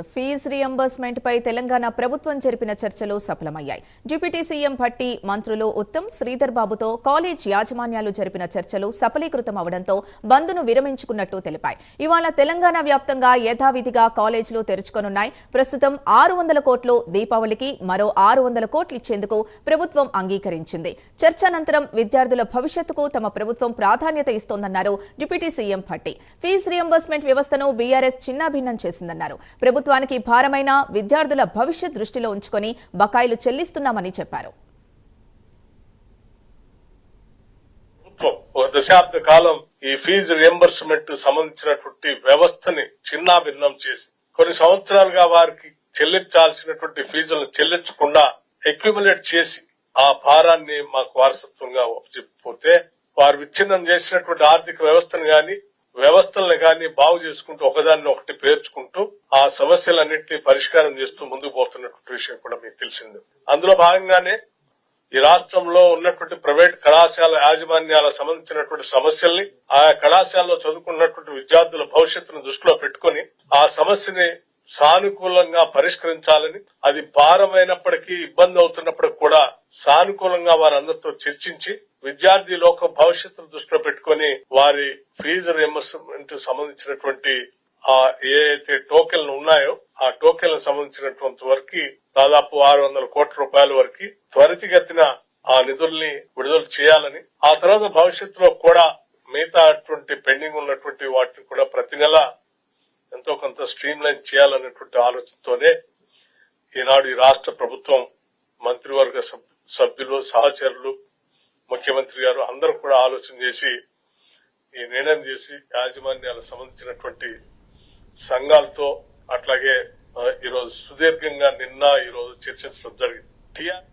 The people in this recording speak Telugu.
ఫీజు రియంబర్స్మెంట్ పై తెలంగాణ ప్రభుత్వం జరిపిన చర్చలు సఫలమయ్యాయి. డిప్యూటీ సీఎం భట్టి మంత్రులు ఉత్తమ్ శ్రీధర్ బాబుతో కాలేజ్ యాజమాన్యాలు జరిపిన చర్చలు సఫలీకృతం అవడంతో బంద్ను విరమించుకున్నట్టు తెలిపాయి. ఇవాళ తెలంగాణ వ్యాప్తంగా యథావిధిగా కాలేజీలు తెరుచుకోనున్నాయి. ప్రస్తుతం ఆరు వందల కోట్లు దీపావళికి మరో ఆరు వందల కోట్లు ఇచ్చేందుకు ప్రభుత్వం అంగీకరించింది. చర్చ అనంతరం విద్యార్థుల భవిష్యత్తుకు తమ ప్రభుత్వం ప్రాధాన్యత ఇస్తోందన్నారు deputy CM Bhatti fee reimbursement వ్యవస్థను బీఆర్ఎస్ చిన్నాభిన్నం చేసిందన్నారు. ప్రభుత్వానికి భారమైన విద్యార్థుల భవిష్యత్ దృష్టిలో ఉంచుకొని బకాయిలు చెల్లిస్తున్నామని చెప్పారు. ఒక దశాబ్ద కాలం ఈ ఫీజు రియంబర్స్మెంట్ సంబంధించినటువంటి వ్యవస్థని చిన్నాభిన్నం చేసి కొన్ని సంవత్సరాలుగా వారికి చెల్లించాల్సినటువంటి ఫీజులను చెల్లించకుండా అక్యుములేట్ చేసి ఆ భారాన్ని మాకు వారసత్వంగా చెప్పిపోతే వారు విచ్ఛిన్నం చేసినటువంటి ఆర్థిక వ్యవస్థను గాని వ్యవస్థలను కానీ బాగు చేసుకుంటూ ఒకదాన్ని ఒకటి పేర్చుకుంటూ ఆ సమస్యలన్నింటినీ పరిష్కారం చేస్తూ ముందుకు పోతున్నటువంటి విషయం కూడా మీకు తెలిసింది. అందులో భాగంగానే ఈ రాష్ట్రంలో ఉన్నటువంటి ప్రైవేట్ కళాశాల యాజమాన్యాల సంబంధించినటువంటి సమస్యల్ని ఆయా కళాశాలలో చదువుకున్నటువంటి విద్యార్థుల భవిష్యత్తును దృష్టిలో పెట్టుకొని ఆ సమస్యని సానుకూలంగా పరిష్కరించాలని అది భారమైనప్పటికీ ఇబ్బంది అవుతున్నప్పటికీ కూడా సానుకూలంగా వారందరితో చర్చించి విద్యార్థి లోక భవిష్యత్తును దృష్టిలో పెట్టుకొని వారి ఫీజు రియంబర్స్మెంట్ సంబంధించినటువంటి ఆ ఏ టోకెన్లు ఉన్నాయో ఆ టోకెన్లకు సంబంధించినటువంటి వరకు దాదాపు ఆరు వందల కోట్ల రూపాయల వరకు త్వరితగతిన ఆ నిధుల్ని విడుదల చేయాలని ఆ తర్వాత భవిష్యత్తులో కూడా మిగతా అటువంటి పెండింగ్ ఉన్నటువంటి వాటిని కూడా ప్రతి నెల ఎంతో కొంత స్ట్రీమ్ లైన్ చేయాలనేటువంటి ఆలోచనతోనే ఈనాడు ఈ రాష్ట్ర ప్రభుత్వం మంత్రివర్గ సభ్యులు సహచరులు ముఖ్యమంత్రి గారు అందరూ కూడా ఆలోచన చేసి ఈ నిర్ణయం చేసి యాజమాన్యాలకు సంబంధించినటువంటి సంఘాలతో అట్లాగే ఈరోజు సుదీర్ఘంగా నిన్న ఈ రోజు చర్చించడం జరిగింది టీఆర్